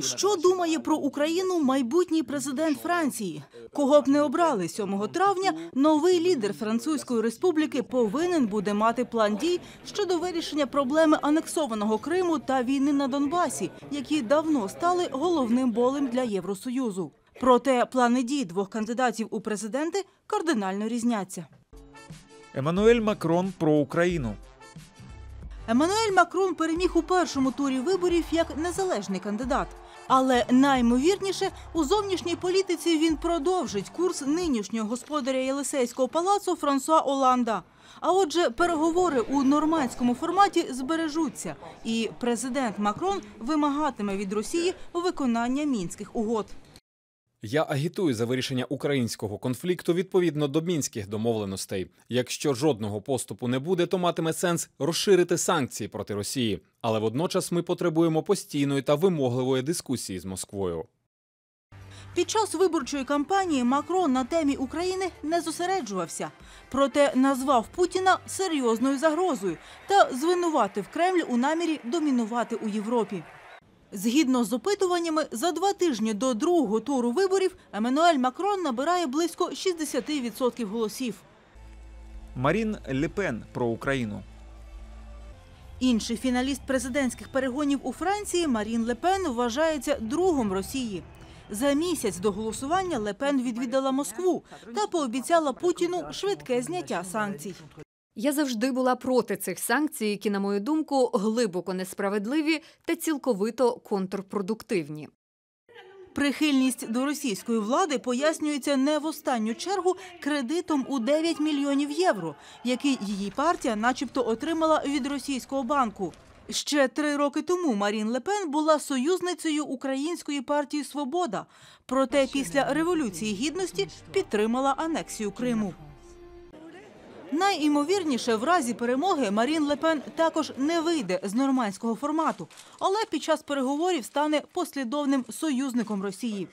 Що думає про Україну майбутній президент Франції? Кого б не обрали 7 травня, новий лідер Французької республіки повинен буде мати план дій щодо вирішення проблеми анексованого Криму та війни на Донбасі, які давно стали головним болем для Євросоюзу. Проте плани дій двох кандидатів у президенти кардинально різняться. Еммануель Макрон про Україну. Еммануель Макрон переміг у першому турі виборів як незалежний кандидат. Але наймовірніше у зовнішній політиці він продовжить курс нинішнього господаря Єлисейського палацу Франсуа Оланда. А отже, переговори у нормандському форматі збережуться, і президент Макрон вимагатиме від Росії виконання мінських угод. Я агітую за вирішення українського конфлікту відповідно до мінських домовленостей. Якщо жодного поступу не буде, то матиме сенс розширити санкції проти Росії. Але водночас ми потребуємо постійної та вимогливої дискусії з Москвою. Під час виборчої кампанії Макрон на темі України не зосереджувався, проте назвав Путіна серйозною загрозою та звинуватив Кремль у намірі домінувати у Європі. Згідно з опитуваннями, за два тижні до другого туру виборів Еммануель Макрон набирає близько 60% голосів. Марін Лепен про Україну. Інший фіналіст президентських перегонів у Франції Марін Лепен вважається другом Росії. За місяць до голосування Лепен відвідала Москву та пообіцяла Путіну швидке зняття санкцій. Я завжди була проти цих санкцій, які, на мою думку, глибоко несправедливі та цілковито контрпродуктивні. Прихильність до російської влади пояснюється не в останню чергу кредитом у 9 мільйонів євро, який її партія, начебто, отримала від російського банку. Ще три роки тому Марін Лепен була союзницею української партії Свобода. Проте після революції гідності підтримала анексію Криму. Найімовірніше, в разі перемоги Марін Лепен також не вийде з нормандського формату, але під час переговорів стане послідовним союзником Росії.